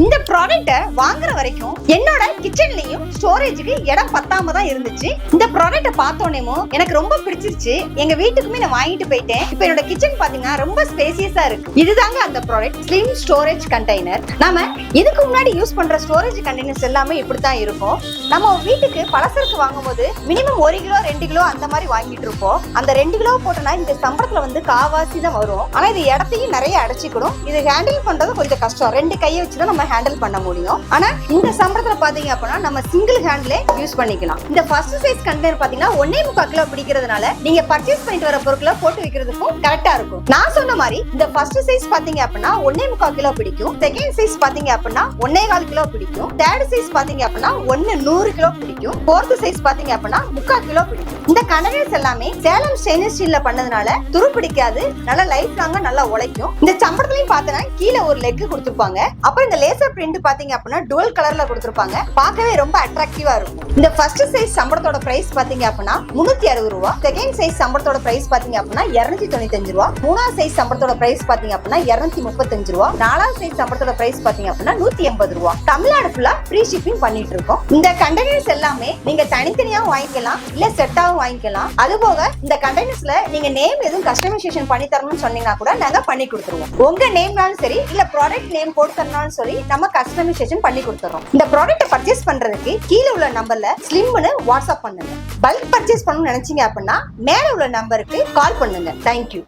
இந்த ப்ராடக்ட்டை வாங்குற வரைக்கும் என்னோட கிச்சன்லயும் ஸ்டோரேஜுக்கு இடம் பத்தாம தான் இருந்துச்சு. இந்த ப்ராடக்ட்டை பார்த்தோன்னேமோ எனக்கு ரொம்ப பிடிச்சிருச்சு. எங்க வீட்டுக்குமே நான் வாங்கிட்டு போயிட்டேன். இப்போ என்னோட கிச்சன் பாத்தீங்கன்னா ரொம்ப ஸ்பேசியஸா இருக்கு. இதுதாங்க அந்த ப்ராடக்ட் ஸ்லிம் ஸ்டோரேஜ் கண்டெய்னர் நாம இதுக்கு முன்னாடி யூஸ் பண்ற ஸ்டோரேஜ் கண்டெய்னர்ஸ் எல்லாமே இப்படித்தான் இருக்கும். நம்ம வீட்டுக்கு பலசரக்கு வாங்கும்போது மினிமம் ஒரு கிலோ ரெண்டு கிலோ அந்த மாதிரி வாங்கிட்டு இருப்போம். அந்த ரெண்டு கிலோ போட்டோம்னா இந்த சம்பளத்துல வந்து காவாசி தான் வரும். ஆனா இது இடத்தையும் நிறைய அடைச்சிக்கணும். இது ஹேண்டில் பண்றது கொஞ்சம் கஷ்டம். ரெண்டு கையை வச்சு தான் நம்ம ஹேண்டில் பண்ண முடியும். ஆனா இந்த சம்பளத்துல பாத்தீங்க அப்படின்னா நம்ம சிங்கிள் ஹேண்ட்ல யூஸ் பண்ணிக்கலாம். இந்த ஃபர்ஸ்ட் சைஸ் கண்டெய்னர் பாத்தீங்கன்னா ஒன்னே முக்கால் கிலோ பிடிக்கிறதுனால நீங்க பர்ச்சேஸ் பண்ணிட்டு வர பொருட்களை போட்டு வைக்கிறதுக்கும் கரெக்டா இருக்கும். நான் சொன்ன மாதிரி இந்த ஃபர்ஸ்ட் சைஸ் பாத்தீங்க அப்படின்னா ஒன்னே முக்கால் கிலோ பிடிக்கும். செகண்ட் சைஸ் பாத்தீங்க அப்படின்னா ஒன்னே கால் கிலோ பிடிக்கும். தேர்ட் சைஸ் பாத்தீங்க அப்படின்னா ஒன்னு நூறு கிலோ பிடிக்கும். ஃபோர்த் சைஸ் பாத்தீங்க அப்படின்னா முக்கால் கிலோ பிடிக்கும். இந்த கண்டெய்னர்ஸ் எல்லாமே சேலம் ஸ்டெயின்லெஸ் ஸ்டீல்ல பண்ணதுனால துரு பிடிக்காது நல்லா லைஃப் லாங்கா நல்லா உழைக்கும். இந்த சம்பளத்துலயும் பாத்தீங்கன்னா கீழே ஒரு லெக் கொடுத்துருப்பாங்க. அப்புறம் இந்த லேசர் பிரிண்ட் பாத்தீங்க அப்படின்னா டுவல் கலர்ல கொடுத்துருப்பாங்க. பார்க்கவே ரொம்ப அட்ராக்டிவா இருக்கும் இந்த ஃபர்ஸ்ட் சைஸ் சம்பளத்தோட பிரைஸ் பாத்தீங்க அப்படின்னா முன்னூத்தி அறுபது ரூபா. செகண்ட் சைஸ் சம்பளத்தோட பிரைஸ் பாத்தீங்க அப்படின்னா இருநூத்தி தொண்ணூத்தஞ்சு ரூபா. மூணாவது சைஸ் சம்பளத்தோட பிரைஸ் பாத்தீங்க அப்படின்னா இருநூத்தி முப்பத்தஞ்சு ரூபா. நாலாவது சைஸ் சம்பளத்தோட பிரைஸ் பாத்தீங்க அப்படின்னா நூத்தி எண்பது ரூபா. தமிழ்நாடு ஃபுல்லா ஃப்ரீ ஷிப்பிங் பண்ணிட்டு இருக்கோம். இந்த கண்டெய்னர்ஸ் எல்லாமே நீங்க தனித்தனியாவும் வாங்கிக்கலாம் இல்ல செட்டாவும் வாங்கிக்கலாம். அது போக இந்த கண்டெய்னர்ஸ்ல நீங்க நேம் எதுவும் கஸ்டமைசேஷன் பண்ணி தரணும்னு சொன்னீங்கன்னா கூட நாங்க பண்ணி கொடுத்துருவோம். உங்க நேம்னாலும் சரி இல்ல ப்ராடக்ட் நேம் போட்டு தரணும்னு சொல்லி நம்ம கஸ்டமைசேஷன் பண்ணி கொடுத்துறோம். இந்த ப்ராடக்ட்டை பர்ச்சேஸ் பண்றதுக்கு கீழே உள்ள நம்பர் நம்பர்ல ஸ்லிம்னு வாட்ஸ்அப் பண்ணுங்க. பல்க் பர்ச்சேஸ் பண்ணணும்னு நினைச்சீங்க அப்படின்னா மேல உள்ள நம்பருக்கு கால் பண்ணுங்க. தேங்க்யூ